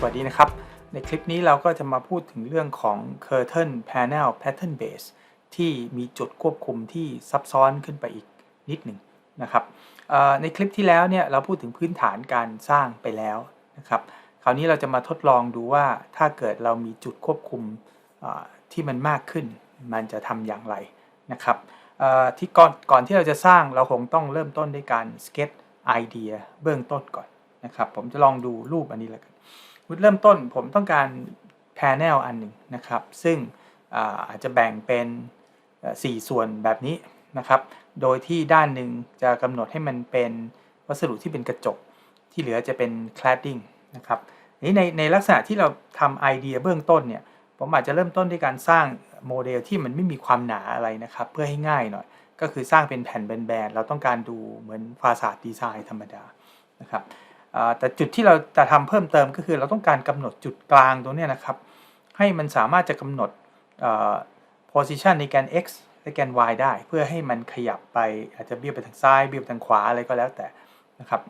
สวัสดีนะครับ ในคลิปนี้เราก็จะมาพูดถึงเรื่องของ Curtain Panel Pattern Base ที่มีจุดควบคุมที่ซับซ้อนขึ้นไปอีกนิดหนึ่งนะครับในคลิปที่แล้วเนี่ยเราพูดถึงพื้นฐานการสร้างไปแล้วนะครับ คราวนี้เราจะมาทดลองดูว่าถ้าเกิดเรามีจุดควบคุมที่มันมากขึ้น มันจะทำอย่างไรนะครับที่ก่อนก่อนที่เราจะสร้างเราคงต้องเริ่มต้นด้วยการ sketch idea เบื้องต้นก่อนนะครับ ผมจะลองดูรูปอันนี้แล้วกัน เริ่มต้นผมต้องการ panel อันหนึ่งนะครับ ซึ่งอาอาจจะแบ่งเป็นเอ่อ4ส่วนแบบนี้นะครับ โดยที่ด้านหนึ่งจะกำหนดให้มันเป็นวัสดุที่เป็นกระจก ที่เหลือจะเป็น cladding นะครับนี้ในในลักษณะที่เราทำไอเดียเบื้องต้นเนี่ยผมอาจจะเริ่มต้นด้วยการสร้างโมเดลที่มันไม่มีความหนาอะไรนะครับ เพื่อให้ง่ายหน่อย ก็คือสร้างเป็นแผ่นแบนๆเราต้องการดูเหมือนฟาสาดดีไซน์ธรรมดานะครับ แต่จุดที่เราจะทำเพิ่มเติมก็คือเราต้องการกำหนดจุดกลางตรงนี้นะครับ ให้มันสามารถจะกำหนด position ในแกน x และแกน y ได้ เพื่อให้มันขยับไปอาจจะเบี้ยวไปทางซ้ายเบี้ยวไปทางขวาอะไรก็แล้วแต่นะครับ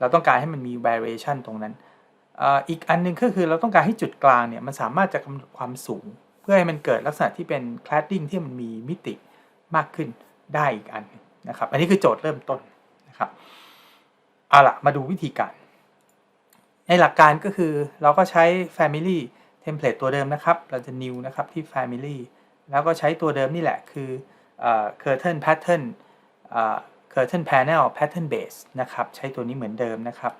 เราต้องการให้มันมี variation ตรงนั้นอ,อีกอันหนึงก็คือเราต้องการให้จุดกลางเนี่ยมันสามารถจะกำหนดความสูง เพื่อให้มันเกิดลักษณะที่เป็น cladding ที่มันมีมิติมากขึ้นได้อีกอันนะครับ อันนี้คือโจทย์เริ่มต้นนะครับ เอาละมาดูวิธีการ ในหลักการก็คือเราก็ใช้ family template ตัวเดิมนะครับ เราจะ new นะครับที่ family แล้วก็ใช้ตัวเดิมนี่แหละคือเอ่อ curtain pattern เอ่อ curtain panel pattern base นะครับ ใช้ตัวนี้เหมือนเดิมนะครับ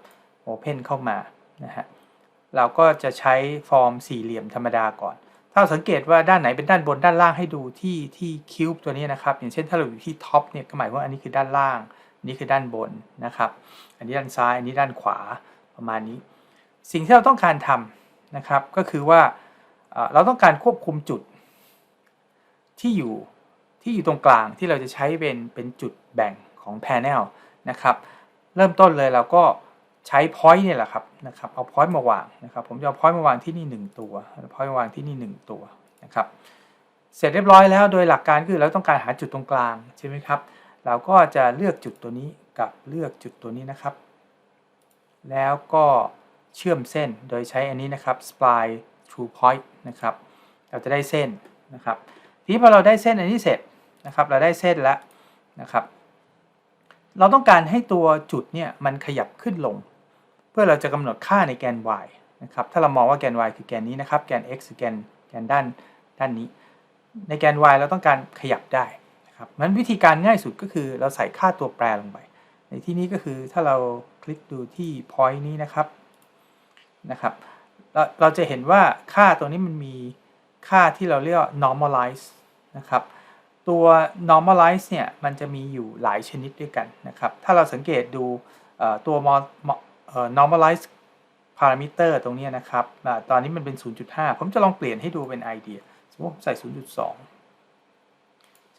open เข้ามานะฮะเราก็จะใช้ฟอร์มสี่เหลี่ยมธรรมดาก่อน ถ้าสังเกตว่าด้านไหนเป็นด้านบนด้านล่างให้ดูที่ที่คิวบ์ตัวนี้นะครับ อย่างเช่นถ้าเราอยู่ที่ท็อปเนี่ยก็หมายว่าอันนี้คือด้านล่าง นนี้คือด้านบนนะครับ อันนี้ด้านซ้ายอันนี้ด้านขวาประมาณนี้ สิ่งที่เราต้องการทำนะครับก็คือว่าเราต้องการควบคุมจุดที่อยู่ที่อยู่ตรงกลางที่เราจะใช้เป็นเป็นจุดแบ่งของ panel นะครับ เริ่มต้นเลยเราก็ใช้ point เนี่ยแหละครับนะครับเอา point มาวางนะครับ ผมจะเอา point มาวางที่นี่ 1 ตัวเอา point มาวางที่นี่ 1 ตัวนะครับ เสร็จเรียบร้อยแล้วโดยหลักการคือเราต้องการหาจุดตรงกลางใช่ไหมครับ เราก็จะเลือกจุดตัวนี้กับเลือกจุดตัวนี้นะครับ แล้วก็เชื่อมเส้นโดยใช้อันนี้นะครับ spline true point นะครับ เราจะได้เส้นนะครับ ทีนี้พอเราได้เส้นอันนี้เสร็จนะครับ เราได้เส้นแล้วนะครับ เราต้องการให้ตัวจุดเนี่ยมันขยับขึ้นลง เพื่อเราจะกำหนดค่าในแกน y นะครับ ถ้าเรามองว่าแกน y คือแกนนี้นะครับ แกน x คือแกนแกนด้านด้านนี้ ในแกน y เราต้องการขยับได้ นะครับมันวิธีการง่ายสุดก็คือเราใส่ค่าตัวแปรลงไป ในที่นี้ก็คือถ้าเราคลิกดูที่ point นี้นะครับนะครับเราเราจะเห็นว่าค่าตัวนี้มันมีค่าที่เราเรียก normalize นะครับตัว normalize เนี่ยมันจะมีอยู่หลายชนิดด้วยกันนะครับถ้าเราสังเกตดูตัว normalize parameter ตรงนี้นะครับตอนนี้มันเป็น 0.5 ผมจะลองเปลี่ยนให้ดูเป็นไอเดียสมมติผมใส่ 0.2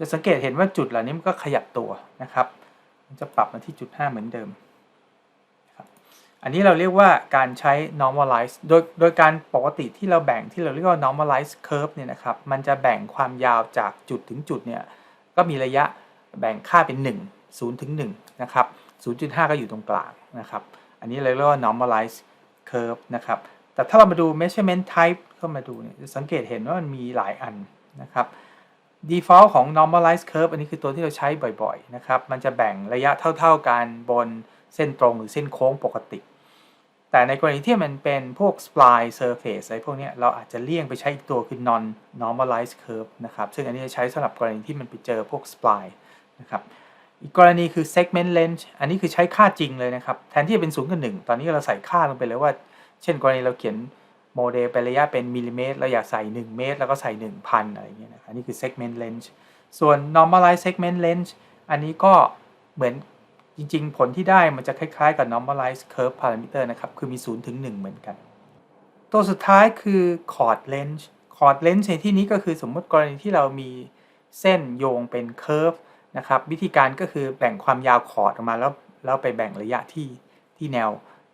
จะสังเกตเห็นว่าจุดเหล่านี้มันก็ขยับตัวนะครับ มันจะปรับมาที่จุด 5 เหมือนเดิม อันนี้เราเรียกว่าการใช้ normalize โดยโดยการปกติที่เราแบ่งที่เราเรียกว่า normalize curve เนี่ยนะครับ มันจะแบ่งความยาวจากจุดถึงจุดเนี่ยก็มีระยะแบ่งค่าเป็น 1 0ถึง1นะครับ 0.5 ก็อยู่ตรงกลางนะครับ อันนี้เราเรียกว่า normalize curve นะครับ แต่ถ้าเรามาดู measurement type เข้ามาดูเนี่ยจะสังเกตเห็นว่ามันมีหลายอันนะครับ default ของ normalize curve อันนี้คือตัวที่เราใช้บ่อยๆ นะครับ มันจะแบ่งระยะเท่า ๆกันบนเส้นตรงหรือเส้นโค้งปกติ แต่ในกรณีที่มันเป็นพวก spline surface อะไรพวกนี้เราอาจจะเลี่ยงไปใช้อีกตัวคือ non normalized curve นะครับ ซึ่งอันนี้จะใช้สำหรับกรณีที่มันไปเจอพวก spline นะครับอีกกรณีคือ segment length อันนี้คือใช้ค่าจริงเลยนะครับ แทนที่จะเป็น0กับ1ตอนนี้เราใส่ค่าลงไปเลยว่า เช่นกรณีเราเขียน โมเดลไประยะเป็นมิลลิเมตรเราอยากใส่ 1 เมตร แล้วก็ใส่ 1,000 อะไรอย่างเงี้ยนะครับอันนี้คือ segment length ส่วน normalized segment length อันนี้ก็เหมือนจริง ๆ ผลที่ได้มันจะคล้าย ๆ กับ normalized curve parameter นะครับ คือมี 0 ถึง 1 เหมือนกัน ตัวสุดท้ายคือ chord length chord length ในที่นี้ก็คือสมมติกรณีที่เรามีเส้นโยงเป็น curve นะครับ วิธีการก็คือแบ่งความยาวคอร์ดออกมาแล้วแล้วไปแบ่งระยะที่ที่แนว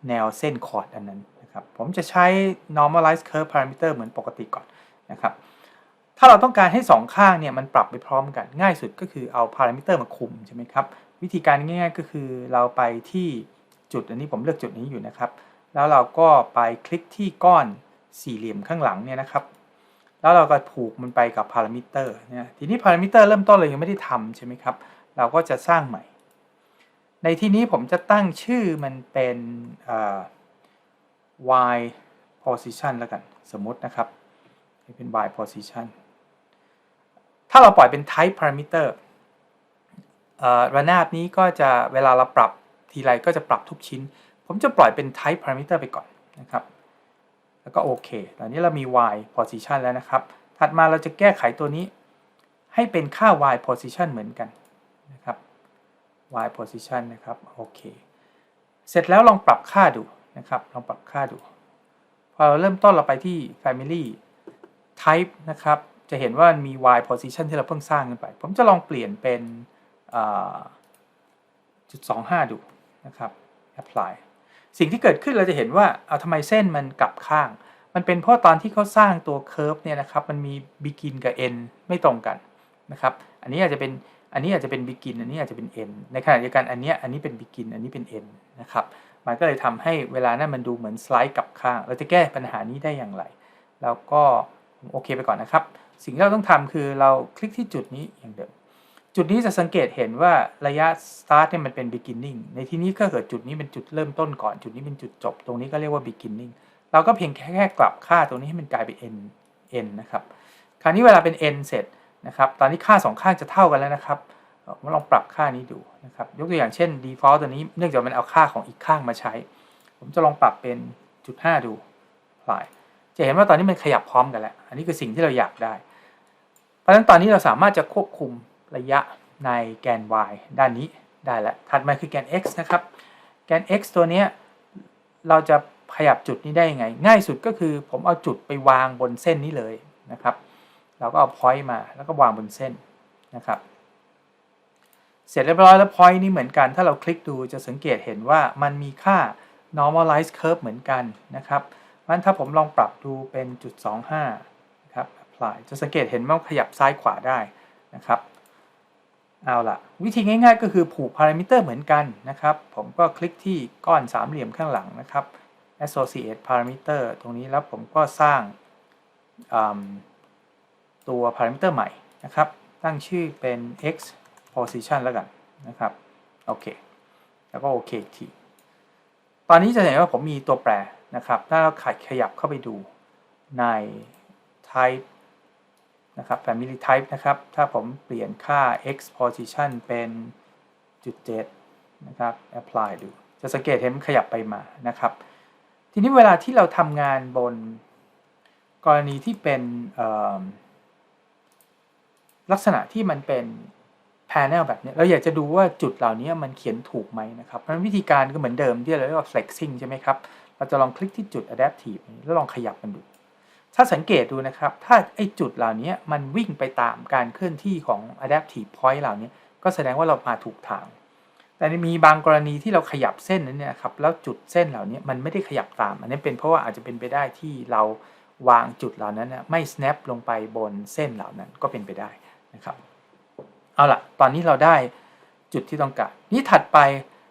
แนวเส้นคอร์ดอันนั้น นะครับผมจะใช้ normalize curve parameter เหมือนปกติก่อนนะครับถ้าเราต้องการให้สองข้างเนี่ยมันปรับไปพร้อมกันง่ายสุดก็คือเอา parameter มาคุมใช่ไหมครับวิธีการง่ายๆก็คือเราไปที่จุดอันนี้ผมเลือกจุดนี้อยู่นะครับ แล้วเราก็ไปคลิกที่ก้อนสี่เหลี่ยมข้างหลังเนี่ยนะครับ แล้วเราก็ผูกมันไปกับพารามิเตอร์เนี่ยทีนี้พารามิเตอร์เริ่มต้นเรายังไม่ได้ทำใช่ไหมครับเราก็จะสร้างใหม่ ในที่นี้ผมจะตั้งชื่อมันเป็น y position แล้วกัน สมมตินะครับเป็น y position ถ้าเราปล่อยเป็น type parameter ระนาบนี้ก็จะเวลาเราปรับทีไรก็จะปรับทุกชิ้น ผมจะปล่อยเป็น type parameter ไปก่อนนะครับ แล้วก็โอเค ตอนนี้เรามี y position แล้วนะครับ ถัดมาเราจะแก้ไขตัวนี้ ให้เป็นค่า y position เหมือนกันนะครับ y position นะครับ โอเค เสร็จแล้วลองปรับค่าดู นะครับลองปรับค่าดู พอเราเริ่มต้นเราไปที่ family type นะครับ จะเห็นว่ามี y position ที่เราเพิ่งสร้างขึ้นไป ผมจะลองเปลี่ยนเป็นจุด25ดูนะครับ apply สิ่งที่เกิดขึ้นเราจะเห็นว่าเอาทำไมเส้นมันกลับข้าง มันเป็นเพราะตอนที่เขาสร้างตัว curve เนี่ยนะครับ มันมี begin กับ end ไม่ตรงกันนะครับ อันนี้อาจจะเป็นอันนี้อาจจะเป็น begin อันนี้อาจจะเป็น end ในขณะเดียวกันอันนี้อันนี้เป็น begin อันนี้เป็น end นะครับ มันก็เลยทำให้เวลานั้นมันดูเหมือนสไลด์กลับข้าง เราจะแก้ปัญหานี้ได้อย่างไร แล้วก็โอเคไปก่อนนะครับ สิ่งที่เราต้องทำคือเราคลิกที่จุดนี้อย่างเดิม จุดนี้จะสังเกตเห็นว่าระยะ start เนี่ยมันเป็น beginning ในที่นี้ก็เกิดจุดนี้เป็นจุดเริ่มต้นก่อน จุดนี้เป็นจุดจบ ตรงนี้ก็เรียกว่า beginning เราก็เพียงแค่แค่กลับค่าตรงนี้ให้มันกลายเป็น n n นะครับ คราวนี้เวลาเป็น n เสร็จนะครับ ตอนนี้ค่าสองข้างจะเท่ากันแล้วนะครับ มาลองปรับค่านี้ดูนะครับ ยกตัวอย่างเช่น default ตัวนี้เนื่องจากมันเอาค่าของอีกข้างมาใช้ ผมจะลองปรับเป็นจุด5ดู apply จะเห็นว่าตอนนี้มันขยับพร้อมกันแล้ว อันนี้คือสิ่งที่เราอยากได้ เพราะฉะนั้นตอนนี้เราสามารถจะควบคุมระยะในแกน y ด้านนี้ได้แล้ว ถัดมาคือแกน x นะครับ แกน x ตัวนี้เราจะขยับจุดนี้ได้ยังไง ง่ายสุดก็คือผมเอาจุดไปวางบนเส้นนี้เลยนะครับ เราก็เอา point มาแล้วก็วางบนเส้นนะครับ เสร็จเรียบร้อยแล้ว point นี้เหมือนกันถ้าเราคลิกดูจะสังเกตเห็นว่ามันมีค่า normalize curve เหมือนกันนะครับงั้นถ้าผมลองปรับดูเป็นจุด25นะครับ apply จะสังเกตเห็นว่าขยับซ้ายขวาได้นะครับเอาละวิธีง่ายๆ ก็คือผูกพารามิเตอร์เหมือนกันนะครับ ผมก็คลิกที่ก้อนสามเหลี่ยมข้างหลังนะครับ associate parameter ตรงนี้แล้วผมก็สร้างตัวพารามิเตอร์ใหม่นะครับ ตั้งชื่อเป็น x position แล้วกันนะครับโอเคแล้วก็โอเคทีตอนนี้จะเห็นว่าผมมีตัวแปรนะครับ ถ้าเราขัดขยับเข้าไปดูใน type นะครับ family type นะครับ ถ้าผมเปลี่ยนค่า x position เป็นจุด7นะครับ apply ดู จะสังเกตเห็นขยับไปมานะครับ ทีนี้เวลาที่เราทำงานบนกรณีที่เป็นลักษณะที่มันเป็น panel แบบนี้เราอยากจะดูว่าจุดเหล่านี้มันเขียนถูกไหมนะครับเพราะวิธีการก็เหมือนเดิมที่เราเรียกว่า flexing ใช่ไหมครับ เราจะลองคลิกที่จุด adaptive แล้วลองขยับมันดู ถ้าสังเกตดูนะครับ ถ้าไอ้จุดเหล่านี้มันวิ่งไปตามการเคลื่อนที่ของ adaptive point เหล่านี้ก็แสดงว่าเรามาถูกทาง แต่มีบางกรณีที่เราขยับเส้นนั้นเนี่ยครับแล้วจุดเส้นเหล่านี้มันไม่ได้ขยับตาม อันนี้เป็นเพราะว่าอาจจะเป็นไปได้ที่เราวางจุดเหล่านั้นไม่ snap ลงไปบนเส้นเหล่านั้นก็เป็นไปได้นะครับ เอาละตอนนี้เราได้จุดที่ต้องการนี้ถัดไป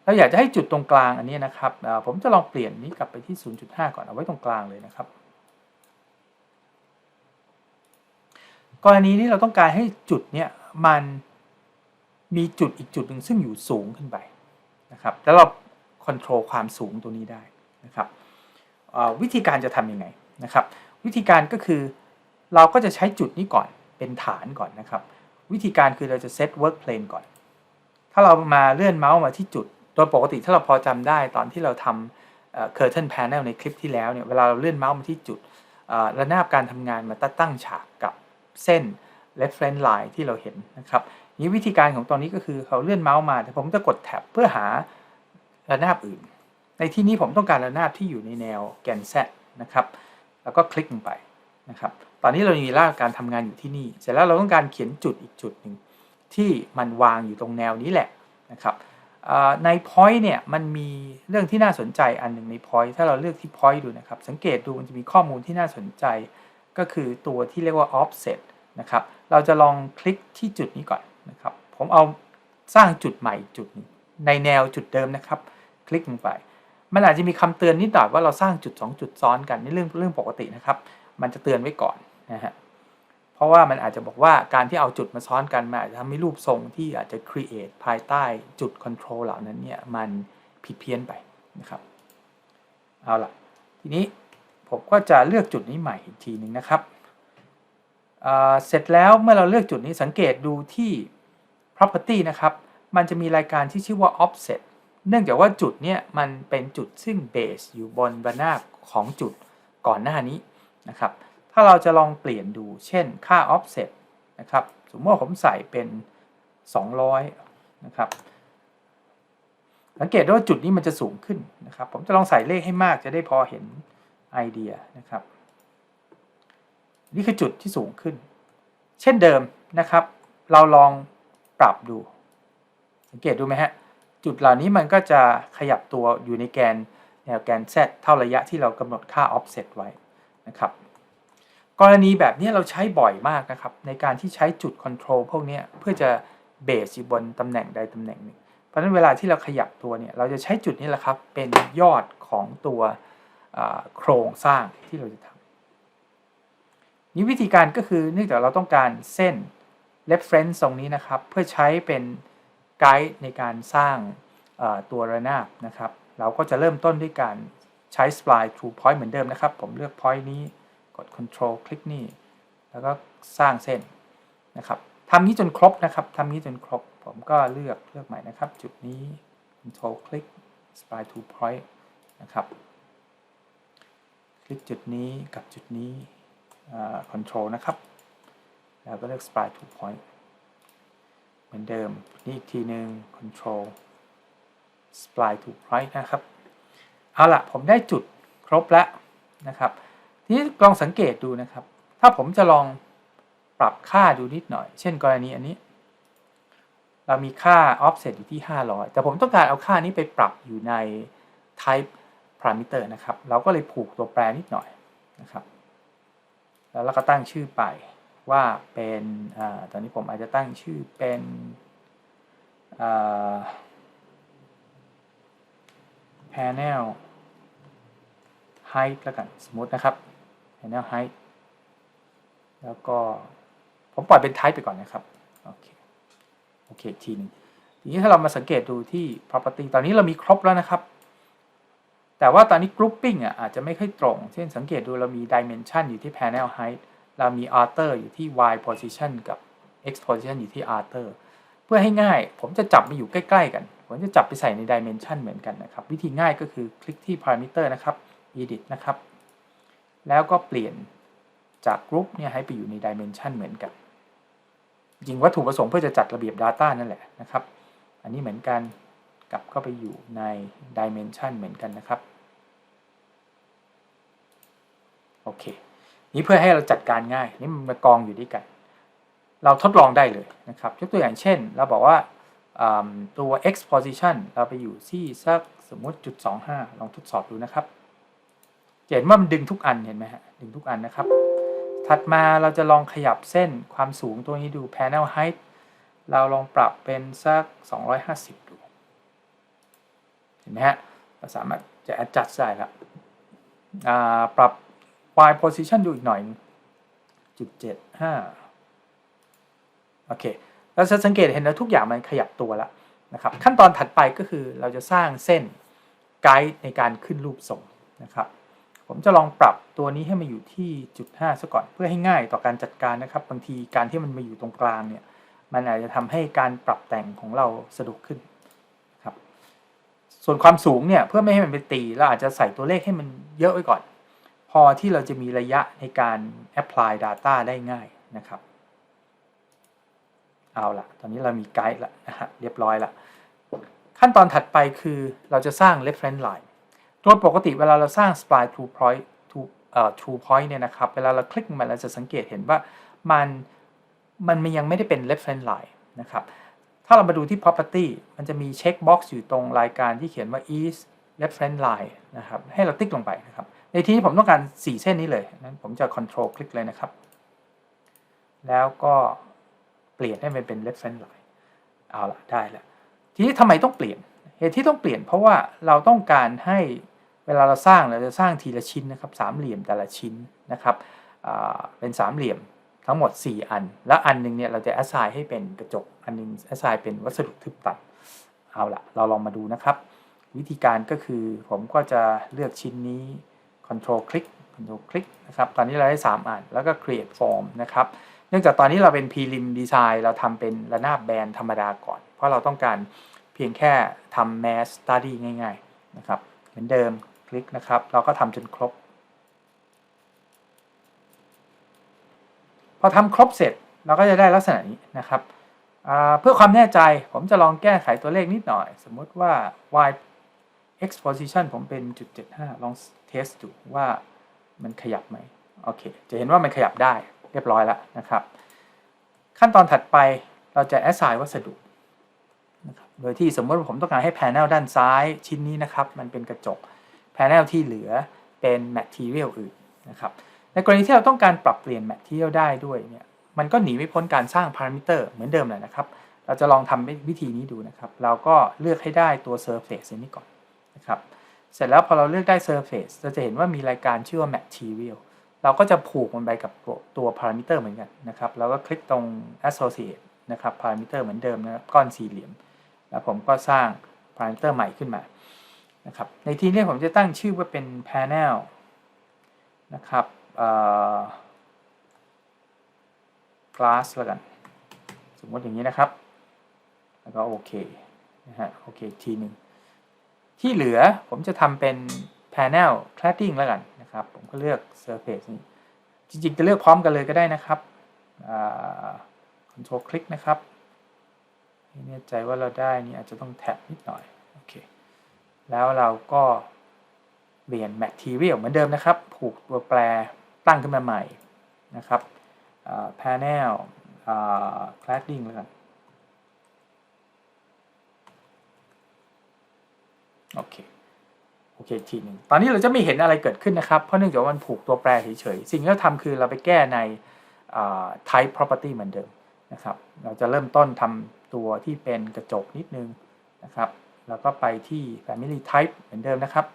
เราอยากจะให้จุดตรงกลางอันนี้นะครับผมจะลองเปลี่ยนนี้กลับไปที่ 0.5 ก่อนเอาไว้ตรงกลางเลยนะครับ กรณีนี้เราต้องการให้จุดเนี้ยมันมีจุดอีกจุดหนึ่งซึ่งอยู่สูงขึ้นไปนะครับแล้วเราควบคุมความสูงตัวนี้ได้นะครับวิธีการจะทำยังไงนะครับ วิธีการก็คือเราก็จะใช้จุดนี้ก่อนเป็นฐานก่อนนะครับ วิธีการคือเราจะเซต work plane ก่อน ถ้าเรามาเลื่อนเมาส์มาที่จุด โดยปกติถ้าเราพอจำได้ตอนที่เราทำ curtain panel ในคลิปที่แล้วเนี่ย เวลาเราเลื่อนเมาส์มาที่จุดระนาบการทำงานมาตั้งฉากกับเส้น reference line ที่เราเห็นนะครับนี้วิธีการของตอนนี้ก็คือเขาเลื่อนเมาส์มาแต่ผมจะกดแท็บเพื่อหาระนาบอื่น ในที่นี้ผมต้องการระนาบที่อยู่ในแนวแกน Z นะครับ แล้วก็คลิกลงไปนะครับ ตอนนี้เรามีรากการทำงานอยู่ที่นี่ เสร็จแล้วเราต้องการเขียนจุดอีกจุดหนึ่งที่มันวางอยู่ตรงแนวนี้แหละนะครับใน point เนี่ยมันมีเรื่องที่น่าสนใจอันหนึ่งใน point ถ้าเราเลือกที่ point ดูนะครับ สังเกตดูมันจะมีข้อมูลที่น่าสนใจ ก็คือตัวที่เรียกว่า offset นะครับ เราจะลองคลิกที่จุดนี้ก่อนนะครับ ผมเอาสร้างจุดใหม่จุดนึงในแนวจุดเดิมนะครับ คลิกลงไป มันอาจจะมีคำเตือนนิดหน่อยว่าเราสร้างจุด 2 จุดซ้อนกันนี่เรื่องเรื่องปกตินะครับ มันจะเตือนไว้ก่อนนะฮะเพราะว่ามันอาจจะบอกว่าการที่เอาจุดมาซ้อนกันมันอาจจะทำให้รูปทรงที่อาจจะ create ภายใต้จุด control เหล่านั้นเนี่ยมันผิดเพี้ยนไปนะครับเอาล่ะทีนี้ผมก็จะเลือกจุดนี้ใหม่อีกทีหนึ่งนะครับเเสร็จแล้วเมื่อเราเลือกจุดนี้สังเกตดูที่ property นะครับ มันจะมีรายการที่ชื่อว่า offset เนื่องจากว่าจุดเนี้ยมันเป็นจุดซึ่ง base อยู่บนบรรณาของจุดก่อนหน้านี้ นะครับ ถ้าเราจะลองเปลี่ยนดู เช่นค่า offset นะครับ สมมติว่าผมใส่เป็น 200 นะครับ สังเกตว่าจุดนี้มันจะสูงขึ้นนะครับ ผมจะลองใส่เลขให้มากจะได้พอเห็นไอเดียนะครับ นี่คือจุดที่สูงขึ้น เช่นเดิมนะครับ เราลองปรับดู สังเกตดูไหมฮะ จุดเหล่านี้มันก็จะขยับตัวอยู่ในแกนแนวแกน z เท่าระยะที่เรากำหนดค่า offset ไว้ นะครับ กรณีแบบนี้เราใช้บ่อยมากนะครับ ในการที่ใช้จุด control พวกนี้เพื่อจะเบสอยู่บนตำแหน่งใดตำแหน่งหนึ่ง เพราะฉะนั้นเวลาที่เราขยับตัวเนี่ย เราจะใช้จุดนี้แหละครับ เป็นยอดของตัวโครงสร้างที่เราจะทำนี้วิธีการก็คือเนื่องจากเราต้องการเส้น reference ตรงนี้นะครับ เพื่อใช้เป็นไกด์ในการสร้างตัวระนาบนะครับ เราก็จะเริ่มต้นด้วยการ ใช้ spline to point เหมือนเดิมนะครับ ผมเลือก point นี้กด control คลิกนี่ แล้วก็สร้างเส้นนะครับทำนี้จนครบนะครับทำนี้จนครบ ผมก็เลือกเลือกใหม่นะครับ จุดนี้ control คลิก spline to point นะครับ คลิกจุดนี้กับจุดนี้ control นะครับ แล้วก็เลือก spline to point เหมือนเดิม นี่อีกทีหนึ่ง control spline to point นะครับ เอาละผมได้จุดครบแล้วนะครับ ทีนี้ลองสังเกตดูนะครับ ถ้าผมจะลองปรับค่าดูนิดหน่อย เช่นกรณีอันนี้ เรามีค่า offset อยู่ที่ 500 แต่ผมต้องการเอาค่านี้ไปปรับอยู่ใน type parameter นะครับ เราก็เลยผูกตัวแปรนิดหน่อยนะครับ แล้วเราก็ตั้งชื่อไปว่าเป็นอตอนนี้ผมอาจจะตั้งชื่อเป็น panel height แล้วกันสมมตินะครับ panel height แล้วก็ผมปล่อยเป็น type ไปก่อนนะครับ โอเค โอเคทีนึงทีนี้ถ้าเรามาสังเกตดูที่ property ตอนนี้เรามีครบแล้วนะครับ แต่ว่าตอนนี้ grouping อะอาจจะไม่ค่อยตรง เช่นสังเกตดูเรามี dimension อยู่ที่ panel height เรามี outer อยู่ที่ y position กับ x position อยู่ที่ outer เพื่อให้ง่ายผมจะจับมาอยู่ใกล้ ๆ กัน ผมจะจับไปใส่ใน dimension เหมือนกันนะครับ วิธีง่ายก็คือคลิกที่ parameter นะครับ edit นะครับ แล้วก็เปลี่ยนจาก group เนี่ยให้ไปอยู่ใน dimension เหมือนกัน จริงวัตถุประสงค์เพื่อจะจัดระเบียบ Data นั่นแหละนะครับ อันนี้เหมือนกันกลับเข้าไปอยู่ใน dimension เหมือนกันนะครับ โอเค นี่เพื่อให้เราจัดการง่าย นี่มันมากองอยู่ด้วยกัน เราทดลองได้เลยนะครับ ยกตัวอย่างเช่น เราบอกว่าตัว x position เราไปอยู่ที่สักสมมติจุด25 ลองทดสอบดูนะครับ เห็นว่ามันดึงทุกอันเห็นไหมฮะดึงทุกอันนะครับ ถัดมาเราจะลองขยับเส้นความสูงตัวนี้ดู panel height เราลองปรับเป็นสัก 250 ดู เห็นไหมฮะเราสามารถจะ adjust ได้แล้วปรับ y position ดูอีกหน่อยจุดเจ็ดห้าโอเคเราจะสังเกตเห็นแล้วทุกอย่างมันขยับตัวแล้วนะครับ ขั้นตอนถัดไปก็คือเราจะสร้างเส้นไกด์ในการขึ้นรูปทรงนะครับ ผมจะลองปรับตัวนี้ให้มาอยู่ที่จุด5ซะก่อน เพื่อให้ง่ายต่อการจัดการนะครับ บางทีการที่มันมาอยู่ตรงกลางเนี่ย มันอาจจะทำให้การปรับแต่งของเราสะดวกขึ้นครับ ส่วนความสูงเนี่ยเพื่อไม่ให้มันไปตีเราอาจจะใส่ตัวเลขให้มันเยอะไว้ก่อน พอที่เราจะมีระยะในการ apply data ได้ง่ายนะครับ เอาละตอนนี้เรามีไกด์ละนะฮะเรียบร้อยละขั้นตอนถัดไปคือเราจะสร้าง reference line ดยปกติเวลาเราสร้าง spline to point to เอ่อ to point เนี่ยนะครับ เวลาเราคลิกมันเราจะสังเกตเห็นว่ามันมันยังไม่ได้เป็น reference line นะครับ ถ้าเรามาดูที่ property มันจะมีเช็คบ็อกซ์อยู่ตรงรายการที่เขียนว่า is reference line นะครับ ให้เราติ๊กลงไปนะครับ ในที่นี้ผมต้องการ 4 เส้นนี้เลย นั้นผมจะ control คลิกเลยนะครับ แล้วก็เปลี่ยนให้มันเป็น reference line เอาละได้แล้วทีนี้ทำไมต้องเปลี่ยน เหตุที่ต้องเปลี่ยนเพราะว่าเราต้องการให้ เวลาเราสร้างเราจะสร้างทีละชิ้นนะครับสามเหลี่ยมแต่ละชิ้นนะครับเป็นสามเหลี่ยมทั้งหมด 4 อัน แล้วอันหนึงเนี่ยเราจะ assign ให้เป็นกระจก อันหนึง assign เป็นวัสดุทึบตัด เอาละเราลองมาดูนะครับ วิธีการก็คือผมก็จะเลือกชิ้นนี้ control click control click นะครับ ตอนนี้เราได้ 3 อัน แล้วก็ create form นะครับ เนื่องจากตอนนี้เราเป็น prelim design เราทำเป็นระนาบแบนธรรมดาก่อน เพราะเราต้องการเพียงแค่ทำ mass study ง่าย ๆ นะครับ เหมือนเดิม คลิกนะครับ เราก็ทำจนครบ พอทำครบเสร็จเราก็จะได้ลักษณะนี้นะครับ เพื่อความแน่ใจผมจะลองแก้ไขตัวเลขนิดหน่อย สมมติว่า y x position ผมเป็นจุด75ลองเทสดูว่ามันขยับไหมโอเค จะเห็นว่ามันขยับได้เรียบร้อยแล้วนะครับ ขั้นตอนถัดไปเราจะ assign วัสดุนะครับโดยที่สมมติว่าผมต้องการให้ panel ด้านซ้ายชิ้นนี้นะครับ มันเป็นกระจก panel ที่เหลือเป็น material อื่นนะครับ ในกรณีที่เราต้องการปรับเปลี่ยน material ได้ด้วยเนี่ย มันก็หนีไม่พ้นการสร้างพารามิเตอร์เหมือนเดิมแหละนะครับ เราจะลองทำวิธีนี้ดูนะครับ เราก็เลือกให้ได้ตัว surface นี้ก่อนนะครับ เสร็จแล้วพอเราเลือกได้ surface เราจะเห็นว่ามีรายการชื่อว่า material เราก็จะผูกมันไปกับตัวพารามิเตอร์เหมือนกันนะครับ แล้วก็คลิกตรง associate นะครับพารามิเตอร์เหมือนเดิมนะครับ ก้อนสี่เหลี่ยม แล้วผมก็สร้างพารามิเตอร์ใหม่ขึ้นมา นะครับในทีนี้ผมจะตั้งชื่อว่าเป็น panel นะครับ glass แล้วกัน สมมติอย่างนี้นะครับ แล้วก็โอเคนะฮะโอเคทีหนึ่งที่เหลือผมจะทำเป็น panel cladding แล้วกันนะครับ ผมก็เลือก surface นี้จริงๆ จะเลือกพร้อมกันเลยก็ได้นะครับ control click นะครับให้แน่ใจว่าเราได้นี่อาจจะต้องแท็บนิดหน่อย โอเค แล้วเราก็เปลี่ยน material เหมือนเดิมนะครับ ผูกตัวแปรตั้งขึ้นมาใหม่นะครับ panel cladding แล้วกันโอเคโอเคทีหนึ่งตอนนี้เราจะไม่เห็นอะไรเกิดขึ้นนะครับ เพราะเนื่องจากมันผูกตัวแปรเฉยๆ สิ่งที่เราทำคือเราไปแก้ใน type property เหมือนเดิมนะครับ เราจะเริ่มต้นทำตัวที่เป็นกระจกนิดนึงนะครับ แล้วก็ไปที่ family type เหมือนเดิมนะครับ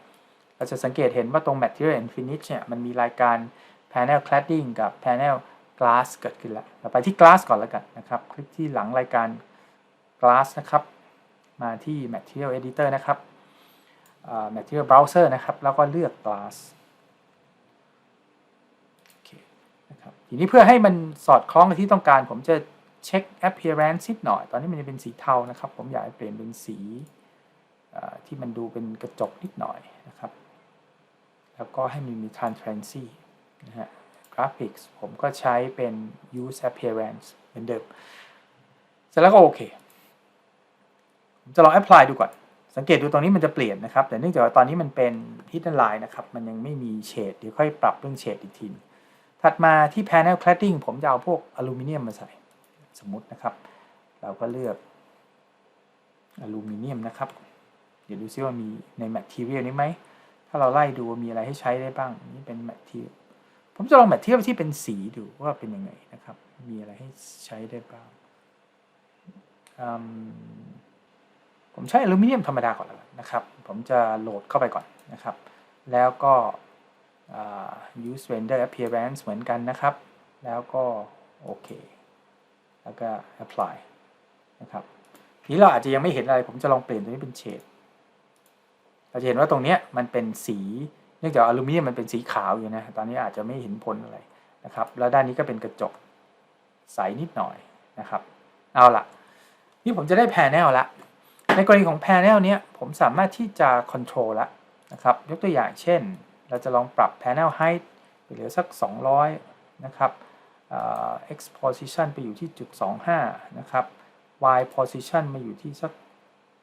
เราจะสังเกตเห็นว่าตรง material and finish เนี่ยมันมีรายการ panel cladding กับ panel glass เกิดขึ้นแล้ว เราไปที่ glass ก่อนแล้วกันนะครับ คลิกที่หลังรายการ glass นะครับ มาที่ material editor นะครับ material browser นะครับ แล้วก็เลือก glass โอเคนะครับทีนี้เพื่อให้มันสอดคล้องกับที่ต้องการ ผมจะเช็ค appearance นิดหน่อย ตอนนี้มันจะเป็นสีเทานะครับ ผมอยากเปลี่ยนเป็นสี ที่มันดูเป็นกระจกนิดหน่อยนะครับ แล้วก็ให้มันมี transparency นะฮะ graphics ผมก็ใช้เป็น use appearance เหมือนเดิม เสร็จแล้วก็โอเค ผมจะลอง apply ดูก่อน สังเกตดูตรงนี้มันจะเปลี่ยนนะครับ แต่เนื่องจากว่าตอนนี้มันเป็น hidden line นะครับ มันยังไม่มีเฉด เดี๋ยวค่อยปรับเรื่องเฉดอีกที ถัดมาที่ panel cladding ผมจะเอาพวกอลูมิเนียมมาใส่ สมมตินะครับ เราก็เลือกอลูมิเนียมนะครับ ดี๋ยวดูซิว่ามีใน material นี้ไหม ถ้าเราไล่ดูมีอะไรให้ใช้ได้บ้าง นี่เป็น material ผมจะลองแมทเทียลที่เป็นสีดูว่าเป็นยังไงนะครับ มีอะไรให้ใช้ได้บ้าง ผมใช้อลูมิเนียมธรรมดาก่อนแล้วนะครับ ผมจะโหลดเข้าไปก่อนนะครับ แล้วก็ use render appearance เหมือนกันนะครับ แล้วก็โอเค แล้วก็ apply นะครับ นี้เราอาจจะยังไม่เห็นอะไร ผมจะลองเปลี่ยนตัวนี้เป็นเฉด เราจะเห็นว่าตรงนี้มันเป็นสีเนื่องจากอลูมิเนียมมันเป็นสีขาวอยู่นะตอนนี้อาจจะไม่เห็นผลอะไรนะครับ แล้วด้านนี้ก็เป็นกระจกใสนิดหน่อยนะครับ เอาละนี่ผมจะได้แพนเนลละในกรณีของแพนเนลเนี้ยผมสามารถที่จะคอนโทรลละนะครับ ยกตัวอย่างเช่น เราจะลองปรับ panel height ไปเหลือสัก 200 นะครับ x position ไปอยู่ที่จุด25 นะครับ y position มาอยู่ที่สัก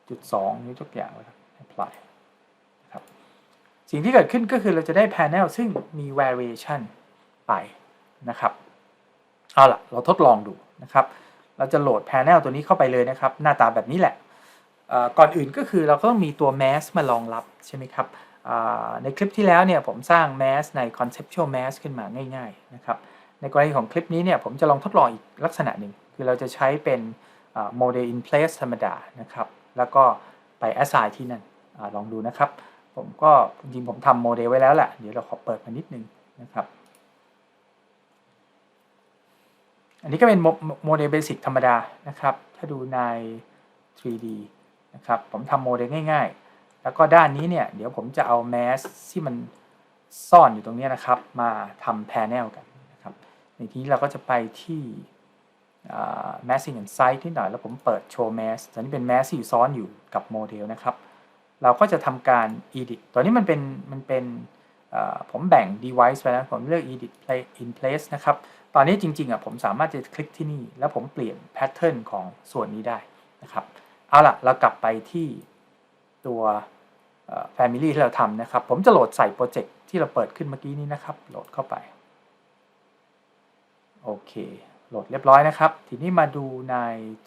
จุด2นี่ทุกอย่างเลย apply สิ่งที่เกิดขึ้นก็คือเราจะได้ panel ซึ่งมี variation ไปนะครับ เอาล่ะ เราทดลองดูนะครับ เราจะโหลด panel ตัวนี้เข้าไปเลยนะครับ หน้าตาแบบนี้แหละ ก่อนอื่นก็คือเราก็ต้องมีตัว mask มารองรับใช่ไหมครับ ในคลิปที่แล้วเนี่ยผมสร้าง mask ใน conceptual mask ขึ้นมาง่ายๆนะครับ ในกรณีของคลิปนี้เนี่ยผมจะลองทดลองอีกลักษณะหนึ่ง คือเราจะใช้เป็น model in place ธรรมดานะครับ แล้วก็ไป assign ที่นั่นอลองดูนะครับ ผมก็จริงผมทำโมเดลไว้แล้วแหละเดี๋ยวเราขอเปิดมานิดนึงนะครับ อันนี้ก็เป็นโมเดลเบสิกธรรมดานะครับ ถ้าดูใน 3D นะครับผมทำโมเดลง่าย ๆ แล้วก็ด้านนี้เนี่ยเดี๋ยวผมจะเอาแมสที่มันซ่อนอยู่ตรงนี้นะครับ มาทำแพนเนลกันนะครับในที่เราก็จะไปที่ massing and size ที่หน่อยแล้วผมเปิดโชว์ mass ตอนนี้เป็น mass ที่อยู่ซ้อนอยู่กับโมเดลนะครับ เราก็จะทำการ edit ตัวนี้มันเป็นมันเป็นผมแบ่ง device ไปแล้วผมเลือก edit play in place นะครับ ตอนนี้จริงๆอะผมสามารถจะคลิกที่นี่ แล้วผมเปลี่ยน pattern ของส่วนนี้ได้นะครับ เอาล่ะ เรากลับไปที่ตัว family ที่เราทำนะครับ ผมจะโหลดใส่โปรเจกต์ที่เราเปิดขึ้นเมื่อกี้นี้นะครับ โหลดเข้าไป โอเค โหลดเรียบร้อยนะครับ ทีนี้มาดูใน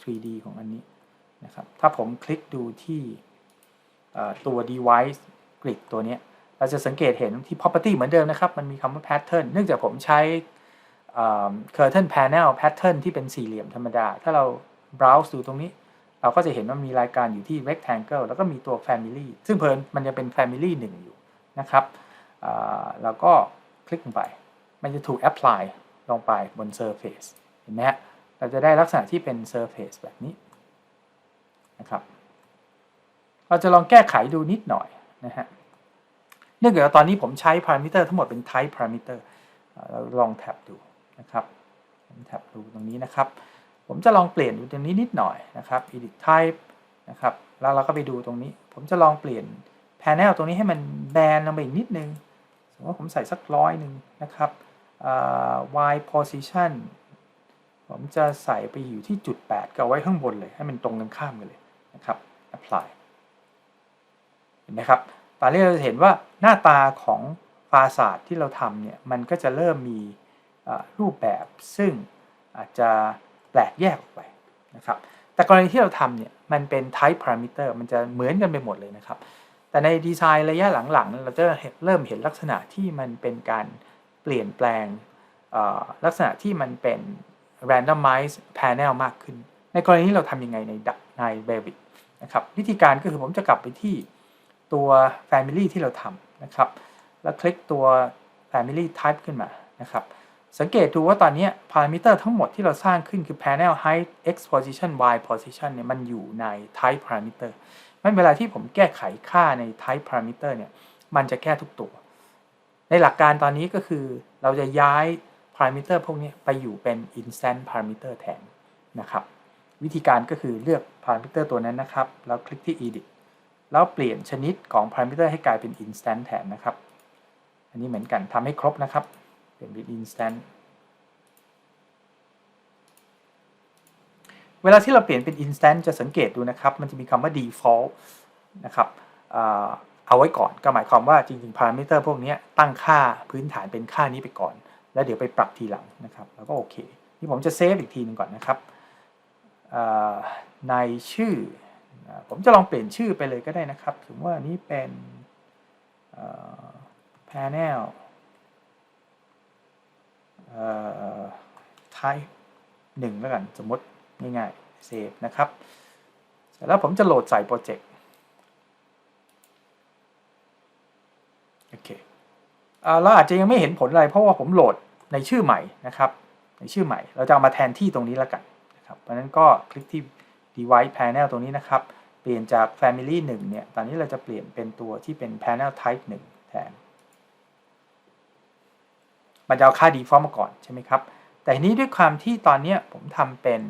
3D ของอันนี้นะครับ ถ้าผมคลิกดูที่ ตัว device grid ตัวนี้ เราจะสังเกตเห็นที่ property เหมือนเดิมนะครับ มันมีคำว่า pattern เนื่องจากผมใช้ curtain panel pattern ที่เป็นสี่เหลี่ยมธรรมดา ถ้าเรา browse ดูตรงนี้ เราก็จะเห็นว่ามีรายการอยู่ที่ rectangle แล้วก็มีตัว family ซึ่งเพลินมันจะเป็น family 1 อยู่นะครับแล้วก็คลิกลงไป มันจะถูก apply ลงไปบน surface เห็นไหมฮะ เราจะได้ลักษณะที่เป็น surface แบบนี้นะครับ เราจะลองแก้ไขดูนิดหน่อยนะฮะเนื่องจากตอนนี้ผมใช้ parameter ทั้งหมดเป็น type parameter เราลองแท็บดูนะครับแท็บดูตรงนี้นะครับ ผมจะลองเปลี่ยนดูตรงนี้นิดหน่อยนะครับ edit type นะครับแล้วเราก็ไปดูตรงนี้ ผมจะลองเปลี่ยน panel ตรงนี้ให้มันแบนลงไปอีกนิดนึงสมมติว่าผมใส่สักร้อยหนึ่งนะครับ y position ผมจะใส่ไปอยู่ที่จุด 8 ก็ไว้ข้างบนเลย ให้มันตรงกันข้ามกันเลยนะครับ apply เห็นไหมครับตอนนี้เราจะเห็นว่าหน้าตาของฟาสาดที่เราทำเนี่ยมันก็จะเริ่มมีรูปแบบซึ่งอาจจะแปลกแยกออกไปนะครับแต่กรณีที่เราทำเนี่ยมันเป็น type parameter มันจะเหมือนกันไปหมดเลยนะครับ แต่ในดีไซน์ระยะหลังๆ เราจะเริ่มเห็นลักษณะที่มันเป็นการเปลี่ยนแปลงลักษณะที่มันเป็น randomize panel มากขึ้น ในกรณีที่เราทำยังไงในใน Revit นะครับวิธีการก็คือผมจะกลับไปที่ ตัว family ที่เราทำนะครับ แล้วคลิกตัว family type ขึ้นมานะครับสังเกตดูว่าตอนนี้ parameter ทั้งหมดที่เราสร้างขึ้นคือ panel height x position y position เนี่ยมันอยู่ใน type parameter มันเวลาที่ผมแก้ไขค่าใน type parameter เนี่ยมันจะแก้ทุกตัว ในหลักการตอนนี้ก็คือเราจะย้าย parameter พวกนี้ไปอยู่เป็น instant parameter แทนนะครับ วิธีการก็คือเลือก parameter ตัวนั้นนะครับ แล้วคลิกที่ edit แล้วเปลี่ยนชนิดของ parameter ให้กลายเป็น instant แทนนะครับ อันนี้เหมือนกันทำให้ครบนะครับเปลี่ยนเป็น instant เวลาที่เราเปลี่ยนเป็น instant จะสังเกตดูนะครับ มันจะมีคำว่า default นะครับเอาไว้ก่อนก็หมายความว่าจริงๆ parameter พวกนี้ตั้งค่าพื้นฐานเป็นค่านี้ไปก่อน แล้วเดี๋ยวไปปรับทีหลังนะครับ แล้วก็โอเค นี่ผมจะเซฟอีกทีหนึงก่อนนะครับในชื่อ ผมจะลองเปลี่ยนชื่อไปเลยก็ได้นะครับสมมติว่านี้เป็น panel type หนึ่งแล้วกันสมมติง่ายๆ save นะครับ เสร็จแล้วผมจะโหลดใส่โปรเจกต์โอเคเราอาจจะยังไม่เห็นผลอะไร เพราะว่าผมโหลดในชื่อใหม่นะครับ ในชื่อใหม่เราจะเอามาแทนที่ตรงนี้แล้วกันนะครับเพราะนั้นก็คลิกที่ device panel ตรงนี้นะครับ เปลี่ยนจาก family 1 เนี่ย ตอนนี้เราจะเปลี่ยนเป็นตัวที่เป็น panel type 1 แทน มันจะเอาค่า default มาก่อนใช่ไหมครับ แต่ทีนี้ด้วยความที่ตอนนี้ผมทำเป็น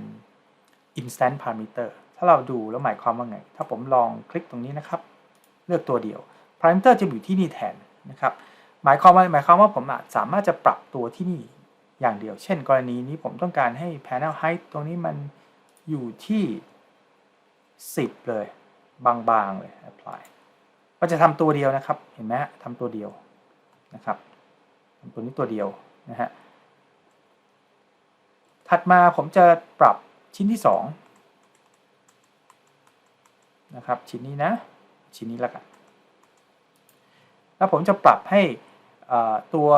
instant parameter ถ้าเราดูแล้วหมายความว่าไง ถ้าผมลองคลิกตรงนี้นะครับ เลือกตัวเดียว parameter จะอยู่ที่นี่แทนนะครับ หมายความว่าหมายความว่าผมอาจสามารถจะปรับตัวที่นี่อย่างเดียว เช่น กรณีนี้ผมต้องการให้ panel height ตรงนี้มันอยู่ที่ 10 เลย บางๆเลย apply ก็จะทำตัวเดียวนะครับ เห็นไหมทำตัวเดียวนะครับทำตัวนี้ตัวเดียวนะฮะถัดมาผมจะปรับชิ้นที่ 2 นะครับ ชิ้นนี้นะ ชิ้นนี้แล้วกันแล้วผมจะปรับให้ตัว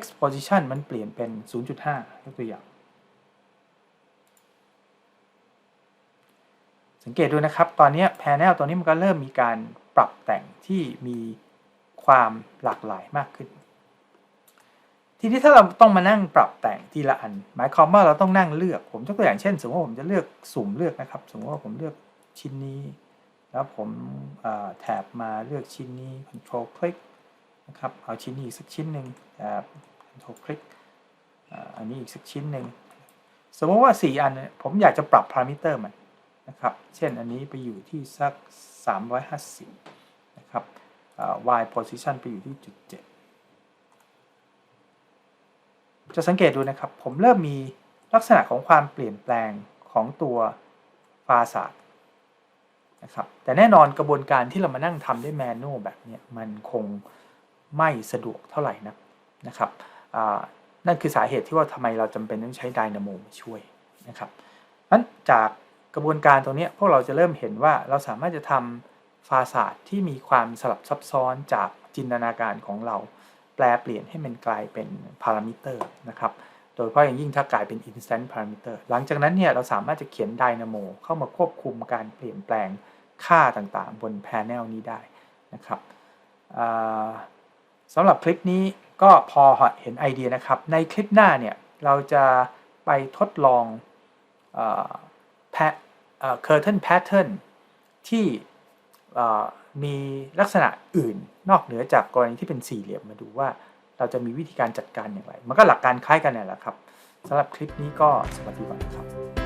x position มันเปลี่ยนเป็น 0.5ยกตัวอย่าง สังเกตดูนะครับ ตอนนี้แพน l ตัวนี้มันก็เริ่มมีการปรับแต่งที่มีความหลากหลายมากขึ้น ทีนี้ถ้าเราต้องมานั่งปรับแต่งทีละอัน หมายความว่าเราต้องนั่งเลือก ผมยกตัวอย่างเช่น สมมติว่าผมจะเลือกสุ่มเลือกนะครับ สมมติว่าผมเลือกชิ้นนี้ แล้วผมแถบมาเลือกชิ้นนี้ control click นะครับ เอาชิ้นนี้อีกสักชิ้นหนึ่งแถบ control click อันนี้อีกสักชิ้นหนึ่ง สมมติว่า 4 อัน ผมอยากจะปรับพารามิเตอร์มัน นะครับ เช่นอันนี้ไปอยู่ที่สัก 350 นะครับ y position ไปอยู่ที่จุด7จะสังเกตดูนะครับ ผมเริ่มมีลักษณะของความเปลี่ยนแปลงของตัวฟาสาดนะครับ แต่แน่นอนกระบวนการที่เรามานั่งทำด้วยแมนนวลแบบนี้มันคงไม่สะดวกเท่าไหร่นะนะครับนั่นคือสาเหตุที่ว่าทำไมเราจำเป็นต้องใช้ไดนาโมมาช่วยนะครับนั้นจาก กระบวนการตรงนี้พวกเราจะเริ่มเห็นว่าเราสามารถจะทำฟาสาดที่มีความสลับซับซ้อนจากจินตนาการของเรา แปลเปลี่ยนให้มันกลายเป็นพารามิเตอร์นะครับ โดยเฉพาะอย่างยิ่งถ้ากลายเป็น instant parameter หลังจากนั้นเนี่ยเราสามารถจะเขียนไดนาโมเข้ามาควบคุมการเปลี่ยนแปลงค่าต่างๆ บนแพนเนลนี้ได้นะครับสำหรับคลิปนี้ก็พอเห็นไอเดียนะครับ ในคลิปหน้าเนี่ยเราจะไปทดลองอ curtain pattern ที่เอ่อมีลักษณะอื่นนอกเหนือจากกรณีที่เป็นสี่เหลี่ยมมาดูว่า เราจะมีวิธีการจัดการอย่างไร มันก็หลักการคล้ายกันนี่แหละครับสำหรับคลิปนี้ก็สวัสดีก่อนนะครับ